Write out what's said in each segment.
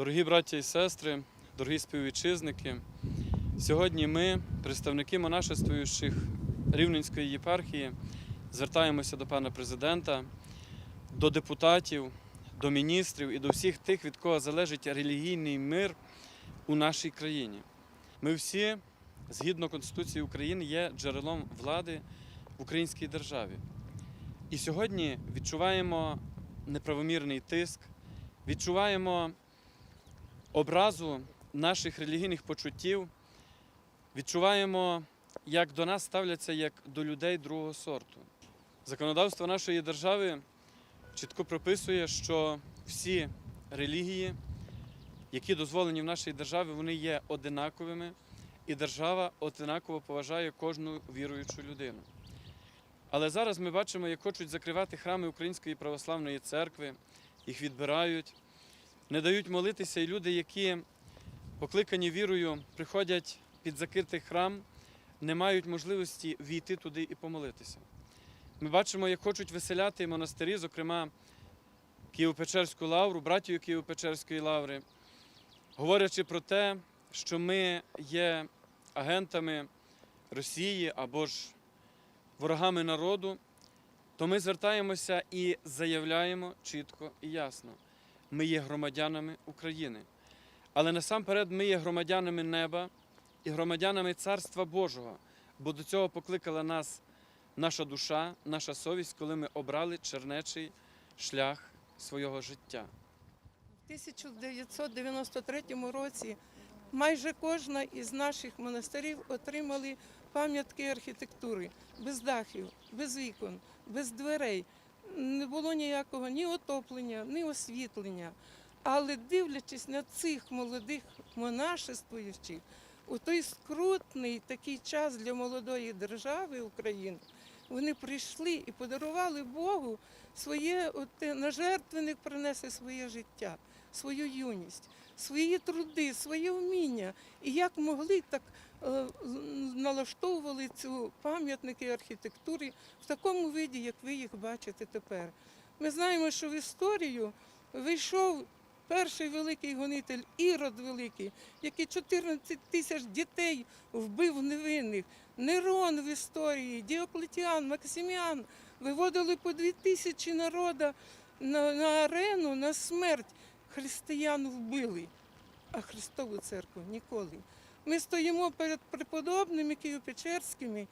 Дорогі браття і сестри, дорогі співвітчизники, сьогодні ми, представники монашествуючих Рівненської єпархії, звертаємося до пана президента, до депутатів, до міністрів і до всіх тих, від кого залежить релігійний мир у нашій країні. Ми всі, згідно Конституції України, є джерелом влади в українській державі. І сьогодні відчуваємо неправомірний тиск, відчуваємо образу наших релігійних почуттів, відчуваємо, як до нас ставляться як до людей другого сорту. Законодавство нашої держави чітко прописує, що всі релігії, які дозволені в нашій державі, вони є одинаковими, і держава одинаково поважає кожну віруючу людину. Але зараз ми бачимо, як хочуть закривати храми Української православної церкви, їх відбирають, не дають молитися, і люди, які покликані вірою, приходять під закритий храм, не мають можливості війти туди і помолитися. Ми бачимо, як хочуть виселяти монастирі, зокрема Києво-Печерську лавру, братію Києво-Печерської лаври, говорячи про те, що ми є агентами Росії або ж ворогами народу, то ми звертаємося і заявляємо чітко і ясно: ми є громадянами України. Але насамперед ми є громадянами неба і громадянами Царства Божого, бо до цього покликала нас наша душа, наша совість, коли ми обрали чернечий шлях свого життя. У 1993 році майже кожна із наших монастирів отримали пам'ятки архітектури без дахів, без вікон, без дверей. Не було ніякого ні отоплення, ні освітлення. Але дивлячись на цих молодих монашествуючих, у той скрутний такий час для молодої держави України, вони прийшли і подарували Богу своє от, на жертвенник принесли своє життя, свою юність, свої труди, своє вміння. І як могли, так налаштовували цю пам'ятники архітектури в такому виді, як ви їх бачите тепер. Ми знаємо, що в історію вийшов перший великий гонитель Ірод Великий, який 14 тисяч дітей вбив невинних. Нерон в історії, Діоклетіан, Максиміан виводили по дві тисячі народа на, на арену на смерть. Християн вбили, а Христову церкву ніколи. Ми стоїмо перед преподобними Києво-Печерськими,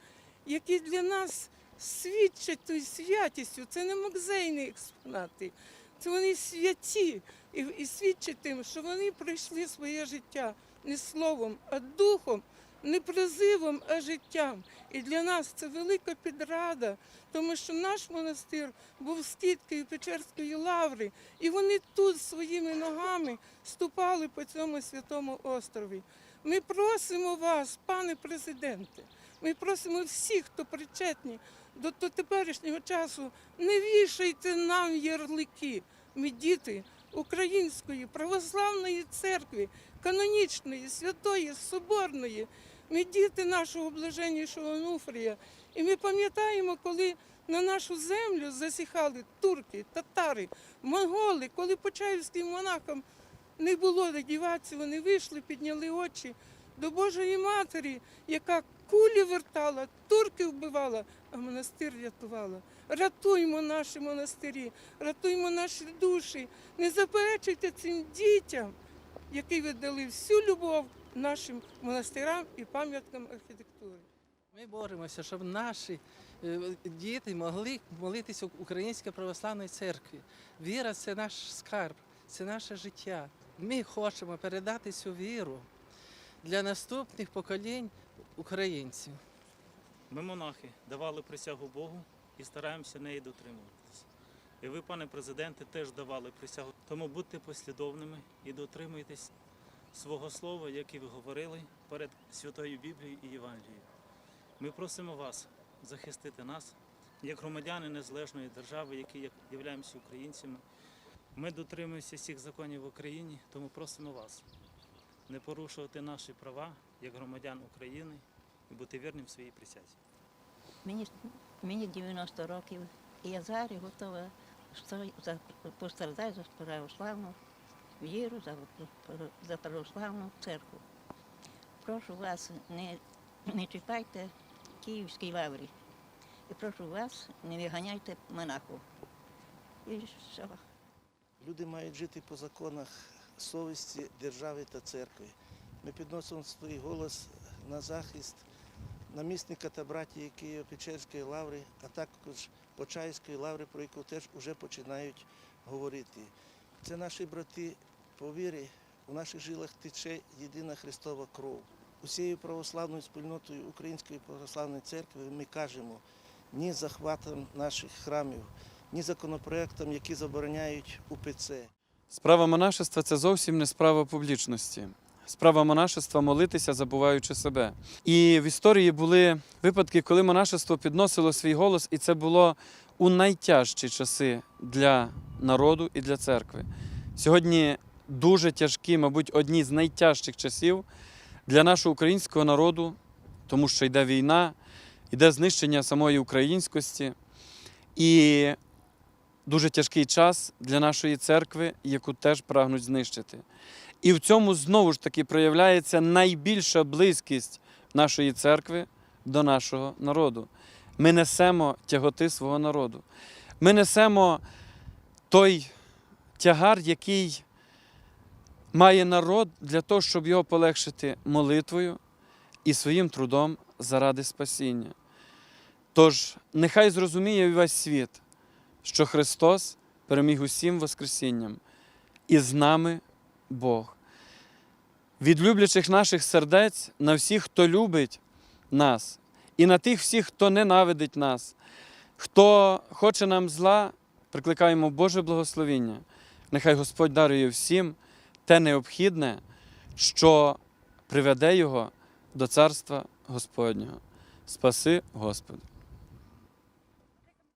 які для нас свідчать тою святістю. Це не музейні експонати, це вони святі і, і свідчать тим, що вони пройшли своє життя не словом, а духом, не призивом, а життям. І для нас це велика підрада, тому що наш монастир був скидкою Печерської лаври, і вони тут своїми ногами ступали по цьому святому острові. Ми просимо вас, пане президенте, ми просимо всіх, хто причетні до, до теперішнього часу, не вішайте нам ярлики. Ми діти Української православної церкви, канонічної, святої, соборної. Ми діти нашого блаженнішого Онуфрія. І ми пам'ятаємо, коли на нашу землю засіхали турки, татари, монголи, коли почаївським монахам не було де діватися, вони вийшли, підняли очі до Божої Матері, яка кулі вертала, турки вбивала, а монастир рятувала. Рятуймо наші монастирі, рятуймо наші душі, не заперечуйте цим дітям, які віддали всю любов нашим монастирам і пам'яткам архітектури. Ми боремося, щоб наші е, діти могли молитися в Українській православній церкві. Віра це наш скарб, це наше життя. Ми хочемо передати цю віру для наступних поколінь українців. Ми, монахи, давали присягу Богу і стараємося неї дотримуватися. І ви, пане президенте, теж давали присягу. Тому будьте послідовними і дотримуйтесь свого слова, як і ви говорили перед Святою Біблією і Євангелією. Ми просимо вас захистити нас як громадяни незалежної держави, які являємося українцями. Ми дотримуємося всіх законів в Україні, тому просимо вас не порушувати наші права як громадян України і бути вірним своїй присязі. Мені, мені 90 років, і я зараз готова за- постраждати за православну віру за, за православну церкву. Прошу вас, не, не чіпайте Київській лаврі. І прошу вас, не виганяйте монахів. І все. Люди мають жити по законах совісті держави та церкви. Ми підносимо свій голос на захист намісника та братії Києво-Печерської лаври, а також Почаївської лаври, про яку теж вже починають говорити. Це наші брати по вірі, у наших жилах тече єдина Христова кров. Усією православною спільнотою Української православної церкви ми кажемо ні захватам наших храмів, ні законопроектам, які забороняють УПЦ. Справа монашества це зовсім не справа публічності. Справа монашества молитися, забуваючи себе. І в історії були випадки, коли монашество підносило свій голос, і це було у найтяжчі часи для народу і для церкви. Сьогодні дуже тяжкі, мабуть, одні з найтяжчих часів для нашого українського народу, тому що йде війна, йде знищення самої українськості. І дуже тяжкий час для нашої церкви, яку теж прагнуть знищити. І в цьому знову ж таки проявляється найбільша близькість нашої церкви до нашого народу. Ми несемо тяготи свого народу. Ми несемо той тягар, який має народ для того, щоб його полегшити молитвою і своїм трудом заради спасіння. Тож, нехай зрозуміє весь світ, що Христос переміг усім Воскресінням, і з нами Бог. Від люблячих наших сердець на всіх, хто любить нас, і на тих всіх, хто ненавидить нас, хто хоче нам зла, прикликаємо Боже благословіння. Нехай Господь дарує всім те необхідне, що приведе його до Царства Господнього. Спаси Господи!